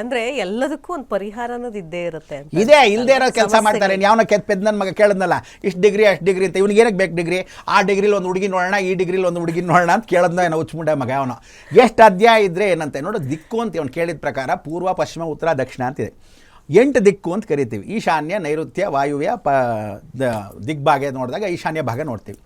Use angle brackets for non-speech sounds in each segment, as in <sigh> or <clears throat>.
ಅಂದ್ರೆ ಎಲ್ಲದಕ್ಕೂ ಒಂದು ಪರಿಹಾರ ಅನ್ನೋದು ಇದ್ದೇ ಇರುತ್ತೆ ಅಂತ ಇದೇ ಇಲ್ಲದೆ ಇರೋ ಕೆಲಸ ಮಾಡ್ತಾರೆ. ಯಾವನ ಕೆತ್ ಪೆದ್ ನನ್ನ ಮಗ ಕೇಳದ್ನಲ್ಲ ಇಷ್ಟು ಡಿಗ್ರಿ ಅಷ್ಟು ಡಿಗ್ರಿ ಅಂತ ಇವ್ನಿಗೆ ಏನಕ್ಕೆ ಬೇಕು ಡಿಗ್ರಿ? ಆ ಡಿಗ್ರಿಲಿ ಒಂದು ಹುಡುಗಿ ನೋಡೋಣ ಈ ಡಿಗ್ರಿಲಿ ಒಂದು ಹುಡುಗಿ ನೋಡೋಣ ಅಂತ ಕೇಳದ್ನ ಏನೋ ಹುಚ್ಚುಮುಂಡೆ ಮಗ ಅವನು. ಎಷ್ಟು ಅಧ್ಯಾಯ ಇದ್ರೆ ಏನಂತೆ ನೋಡು ದಿಕ್ಕು ಅಂತ ಅವ್ನು ಕೇಳಿದ ಪ್ರಕಾರ ಪೂರ್ವ ಪಶ್ಚಿಮ ಉತ್ತರ ದಕ್ಷಿಣ ಅಂತಿದೆ ಎಂಟು ದಿಕ್ಕು ಅಂತ ಕರಿತೀವಿ. ಈಶಾನ್ಯ ನೈಋತ್ಯ ವಾಯುವ್ಯ ಪ ದಿಗ್ಭಾಗ ನೋಡಿದಾಗ ಈಶಾನ್ಯ ಭಾಗ ನೋಡ್ತೀವಿ.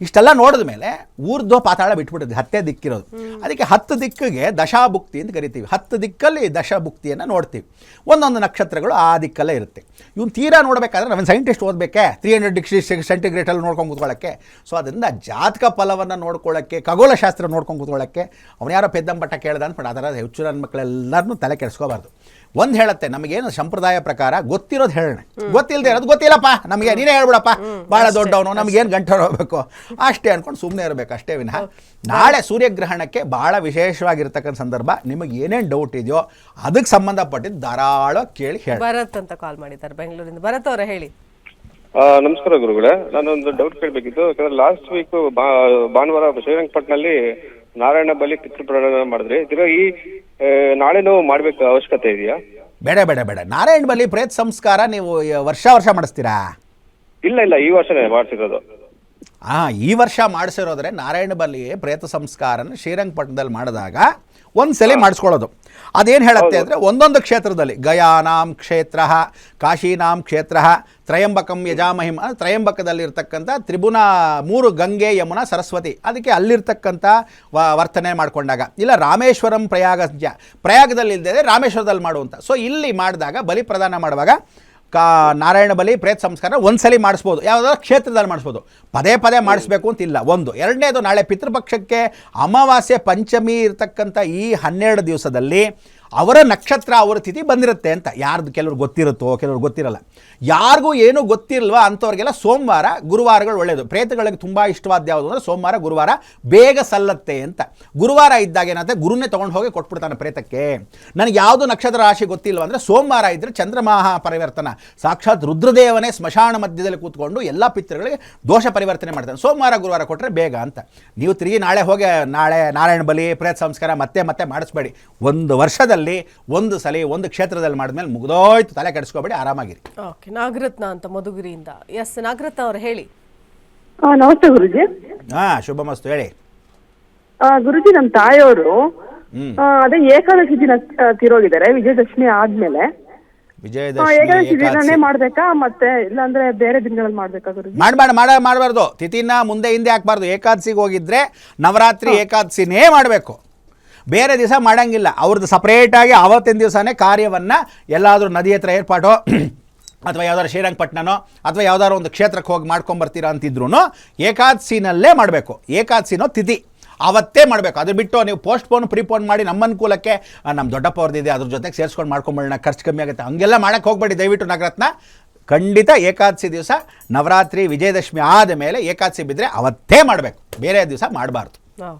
ಇಷ್ಟೆಲ್ಲ ನೋಡಿದ ಮೇಲೆ ಊರ್ಧ್ವ ಪಾತಾಳ ಬಿಟ್ಬಿಟ್ಟಿದೆ ಹತ್ತೇ ದಿಕ್ಕಿರೋದು. ಅದಕ್ಕೆ ಹತ್ತು ದಿಕ್ಕಿಗೆ ದಶಾಭುಕ್ತಿ ಅಂತ ಕರಿತೀವಿ. ಹತ್ತು ದಿಕ್ಕಲ್ಲಿ ದಶಾಭುಕ್ತಿಯನ್ನು ನೋಡ್ತೀವಿ. ಒಂದೊಂದು ನಕ್ಷತ್ರಗಳು ಆ ದಿಕ್ಕಲ್ಲೇ ಇರುತ್ತೆ. ಇವ್ನು ತೀರಾ ನೋಡಬೇಕಾದ್ರೆ ನಾವು ಸೈಂಟಿಸ್ಟ್ ಓದಬೇಕೆ ತ್ರೀ ಹಂಡ್ರೆಡ್ ಡಿಗ್ರಿ ಸೆಂಟಿಗ್ರೇಟಲ್ಲಿ ನೋಡ್ಕೊಂಡು ಕೂತ್ಕೊಳ್ಳೋಕ್ಕೆ. ಸೊ ಅದರಿಂದ ಜಾತಕ ಫಲವನ್ನು ನೋಡ್ಕೊಳ್ಳೋಕ್ಕೆ ಖಗೋಳಶಾಸ್ತ್ರ ನೋಡ್ಕೊಂಡು ಕೂತ್ಕೊಳ್ಳೋಕ್ಕೆ ಅವನು ಯಾರೋ ಪೆದ್ದಂಬಟ್ಟ ಕೇಳ್ದ ಅಂದ್ಬಿಟ್ಟು ಆ ಥರ ಹೆಚ್ಚು ನನ್ನ ಮಕ್ಕಳೆಲ್ಲರನ್ನೂ ತಲೆ ಕೆಡಿಸ್ಕೋಬಾರ್ದು. ಒಂದು ಹೇಳುತ್ತೆ ನಮಗೇನು ಸಂಪ್ರದಾಯ ಪ್ರಕಾರ ಗೊತ್ತಿರೋದು ಹೇಳೋಣ. ಗೊತ್ತಿಲ್ಲದೆ ಇರೋದು ಗೊತ್ತಿಲ್ಲಪ್ಪ ನಮಗೆ ನೀನೇ ಹೇಳ್ಬಿಡಪ್ಪ. ಭಾಳ ದೊಡ್ಡವನು ನಮಗೇನು ಗಂಟೆ ಹೋಗಬೇಕು ಅಷ್ಟೇ ಅನ್ಕೊಂಡು ಸುಮ್ಮನೆ ಇರಬೇಕು ಅಷ್ಟೇ ವಿನಃ. ನಾಳೆ ಸೂರ್ಯಗ್ರಹಣಕ್ಕೆ ಭಾಳ ವಿಶೇಷವಾಗಿರ್ತಕ್ಕಂಥ ಸಂದರ್ಭ ನಿಮಗೆ ಏನೇನು ಡೌಟ್ ಇದೆಯೋ ಅದಕ್ಕೆ ಸಂಬಂಧಪಟ್ಟಿದ್ದು ಧಾರಾಳ ಕೇಳಿ ಹೇಳಿ. ಭರತ್ ಅಂತ ಕಾಲ್ ಮಾಡಿದ್ದಾರೆ ಬೆಂಗಳೂರಿಂದ. ಭರತ್ ಅವರ ಹೇಳಿ. ನಮಸ್ಕಾರ ಗುರುಗಳೇ. ನಾನೊಂದು ಡೌಟ್ ಕೇಳಬೇಕಿತ್ತು. ಯಾಕಂದ್ರೆ ಲಾಸ್ಟ್ ವೀಕ್ ಭಾನುವಾರ ಶ್ರೀರಂಗಪಟ್ಟಣಲ್ಲಿ ನಾರಾಯಣ ಬಲಿ ಪಿತೃಪ್ರಾಣ ಮಾಡಿದ್ರಿ ಇದ್ರ ಈ ನಾಳೆ ನಾಳೆನೂ ಮಾಡ್ಬೇಕು ಅವಶ್ಯಕತೆ ಇದೆಯಾ? ಬೇಡ ಬೇಡ ಬೇಡ. ನಾರಾಯಣ ಬಲಿ ಪ್ರೇತ ಸಂಸ್ಕಾರ ನೀವು ವರ್ಷ ವರ್ಷ ಮಾಡಿಸ್ತೀರಾ? ಇಲ್ಲ ಇಲ್ಲ ಈ ವರ್ಷನೇ ಮಾಡ್ಸಿರೋದು. ಹಾಂ ಈ ವರ್ಷ ಮಾಡಿಸಿರೋದ್ರೆ ನಾರಾಯಣ ಬಲಿ ಪ್ರೇತ ಸಂಸ್ಕಾರನ ಶ್ರೀರಂಗಪಟ್ಟಣದಲ್ಲಿ ಮಾಡಿದಾಗ ಒಂದು ಸಲ ಮಾಡಿಸ್ಕೊಳ್ಳೋದು. ಅದೇನು ಹೇಳುತ್ತೆ ಅಂದರೆ ಒಂದೊಂದು ಕ್ಷೇತ್ರದಲ್ಲಿ ಗಯಾನಾಂ ಕ್ಷೇತ್ರ ಕಾಶೀನಾಂ ಕ್ಷೇತ್ರ ತ್ರಯಂಬಕಂ ಯಜಾಮಹಿಮ ಅಂದ್ರೆ ತ್ರಯಂಬಕದಲ್ಲಿರ್ತಕ್ಕಂಥ ತ್ರಿಭುನ ಮೂರು ಗಂಗೆ ಯಮುನಾ ಸರಸ್ವತಿ ಅದಕ್ಕೆ ಅಲ್ಲಿರ್ತಕ್ಕಂಥ ವ ವರ್ತನೆ ಮಾಡಿಕೊಂಡಾಗ. ಇಲ್ಲ ರಾಮೇಶ್ವರಂ ಪ್ರಯಾಗ ಪ್ರಯಾಗದಲ್ಲಿ ಇಲ್ಲದೆ ರಾಮೇಶ್ವರದಲ್ಲಿ ಮಾಡುವಂಥ ಸೊ ಇಲ್ಲಿ ಮಾಡಿದಾಗ ಬಲಿ ಪ್ರದಾನ ಮಾಡುವಾಗ ಕಾ ನಾರಾಯಣ ಬಲಿ ಪ್ರೇತ ಸಂಸ್ಕಾರ ಒಂದ್ಸಲಿ ಮಾಡಿಸ್ಬೋದು. ಯಾವುದಾದ್ರು ಕ್ಷೇತ್ರದಲ್ಲಿ ಮಾಡಿಸ್ಬೋದು. ಪದೇ ಪದೇ ಮಾಡಿಸ್ಬೇಕು ಅಂತಿಲ್ಲ ಒಂದು. ಎರಡನೇದು ನಾಳೆ ಪಿತೃಪಕ್ಷಕ್ಕೆ ಅಮಾವಾಸ್ಯೆ ಪಂಚಮಿ ಇರತಕ್ಕಂಥ ಈ ಹನ್ನೆರಡು ದಿವಸದಲ್ಲಿ ಅವರ ನಕ್ಷತ್ರ, ಅವರ ತಿಥಿ ಬಂದಿರುತ್ತೆ ಅಂತ ಯಾರ್ದು ಕೆಲವ್ರು ಗೊತ್ತಿರುತ್ತೋ, ಕೆಲವ್ರು ಗೊತ್ತಿರಲ್ಲ. ಯಾರಿಗೂ ಏನೂ ಗೊತ್ತಿರಲ್ವ ಅಂಥವ್ರಿಗೆಲ್ಲ ಸೋಮವಾರ ಗುರುವಾರಗಳು ಒಳ್ಳೆಯದು ಪ್ರೇತಗಳಿಗೆ ತುಂಬ ಇಷ್ಟವಾದ ಯಾವುದು ಅಂದರೆ ಸೋಮವಾರ, ಗುರುವಾರ ಬೇಗ ಸಲ್ಲತ್ತೆ ಅಂತ. ಗುರುವಾರ ಇದ್ದಾಗ ಏನಂತೆ ಗುರುನೇ ತೊಗೊಂಡು ಹೋಗಿ ಕೊಟ್ಬಿಡ್ತಾನೆ ಪ್ರೇತಕ್ಕೆ. ನನಗೆ ಯಾವುದು ನಕ್ಷತ್ರ ರಾಶಿ ಗೊತ್ತಿಲ್ವ ಅಂದರೆ ಸೋಮವಾರ ಇದ್ದರೆ ಚಂದ್ರಮಾಹ ಪರಿವರ್ತನ. ಸಾಕ್ಷಾತ್ ರುದ್ರದೇವನೇ ಸ್ಮಶಾನ ಮಧ್ಯದಲ್ಲಿ ಕೂತ್ಕೊಂಡು ಎಲ್ಲ ಪಿತೃಗಳಿಗೆ ದೋಷ ಪರಿವರ್ತನೆ ಮಾಡ್ತಾನೆ. ಸೋಮವಾರ, ಗುರುವಾರ ಕೊಟ್ಟರೆ ಬೇಗ ಅಂತ. ನೀವು ತಿರುಗಿ ನಾಳೆ ಹೋಗಿ, ನಾಳೆ ನಾರಾಯಣ ಬಲಿ, ಪ್ರೇತ ಸಂಸ್ಕಾರ ಮತ್ತೆ ಮತ್ತೆ ಮಾಡಿಸ್ಬೇಡಿ. ಒಂದು ವರ್ಷದಲ್ಲಿ ಒಂದು ಸಲ ಒಂದು ಕ್ಷೇತ್ರದಲ್ಲಿ ಮಾಡಿದ್ಮೇಲೆ ಮುಗಿದೋಯ್ತು ತಲೆ ಕೆಡಿಸ್ಕೋಬೇಡಿ ಆರಾಮಾಗಿರಿ. ಓಕೆ ನಾಗರತ್ನ ಅಂತ ಮಧುಗಿರಿಯಿಂದ. ಎಸ್ ನಾಗರತ್ನ ಅವರು ಹೇಳಿ. ಆ, ನಮಸ್ತೆ ಗುರುಜಿ. ಹಾ ಶುಭ ಮಸ್ತು ಹೇಳಿ. ಆ, ಗುರುಜಿ ನಮ್ಮ ತಾಯಿಯವರು ಹ್ಮ್. ಆ, ಅದೇ ಏಕಾದಶಿ ದಿನ ತಿರೋಗಿದ್ದಾರೆ ತೀರೋಗಿದ್ದಾರೆ ವಿಜಯದಶಮಿ ಆದ್ಮೇಲೆ. ಆ, ವಿಜಯದಶಮಿ ಏಕಾದಶಿ ದಿನನೇ ಏಕಾದಶಿ ಮಾಡ್ಬೇಕಾ ಮತ್ತೆ ಇಲ್ಲಾಂದ್ರೆ ಬೇರೆ ದಿನಗಳಲ್ಲಿ ಮಾಡ್ಬೇಕಾ ಗುರುಜಿ? ಮಾಡಬೇಡ ಮಾಡ ಮಾಡಬಾರ್ದು. ತಿಥಿನ ಮುಂದೆ ಹಿಂದೆ ಹಾಕ್ಬಾರ್ದು. ಏಕಾದಶಿಗೆ ಹೋಗಿದ್ರೆ ನವರಾತ್ರಿ ಏಕಾದಶಿನೇ ಮಾಡಬೇಕು. ಬೇರೆ ದಿವಸ ಮಾಡೋಂಗಿಲ್ಲ. ಅವ್ರದ್ದು ಸಪ್ರೇಟಾಗಿ ಆವತ್ತಿನ ದಿವಸನೇ ಕಾರ್ಯವನ್ನು ಎಲ್ಲಾದರೂ ನದಿ ಹತ್ರ ಏರ್ಪಾಟೋ, <clears throat> ಅಥವಾ ಯಾವ್ದಾದ್ರು ಶ್ರೀರಂಗಪಟ್ಟಣನೋ ಅಥವಾ ಯಾವ್ದಾದ್ರು ಒಂದು ಕ್ಷೇತ್ರಕ್ಕೆ ಹೋಗಿ ಮಾಡ್ಕೊಂಬರ್ತೀರಾ ಅಂತಿದ್ರು ಏಕಾದಶಿನಲ್ಲೇ ಮಾಡಬೇಕು. ಏಕಾದಶಿನೋ ತಿಥಿ. ಅವತ್ತೇ ಮಾಡಬೇಕು. ಅದು ಬಿಟ್ಟು ನೀವು ಪೋಸ್ಟ್ಪೋನ್ ಪ್ರಿಪೋನ್ ಮಾಡಿ ನಮ್ಮ ಅನುಕೂಲಕ್ಕೆ ನಮ್ಮ ದೊಡ್ಡಪ್ಪ ಅವ್ರದ್ದಿದೆ, ಅದ್ರ ಜೊತೆಗೆ ಸೇರಿಸ್ಕೊಂಡು ಮಾಡ್ಕೊಂಬಿಡೋಣ ಖರ್ಚು ಕಮ್ಮಿ ಆಗುತ್ತೆ. ಹಂಗೆಲ್ಲ ಮಾಡೋಕ್ಕೆ ಹೋಗಬೇಡಿ. ದಯವಿಟ್ಟು ನಗರತ್ನ, ಖಂಡಿತ ಏಕಾದಶಿ ದಿವಸ, ನವರಾತ್ರಿ, ವಿಜಯದಶಮಿ ಆದ ಮೇಲೆ ಏಕಾದಶಿ ಬಿದ್ದರೆ ಅವತ್ತೇ ಮಾಡಬೇಕು. ಬೇರೆ ದಿವಸ ಮಾಡಬಾರ್ದು.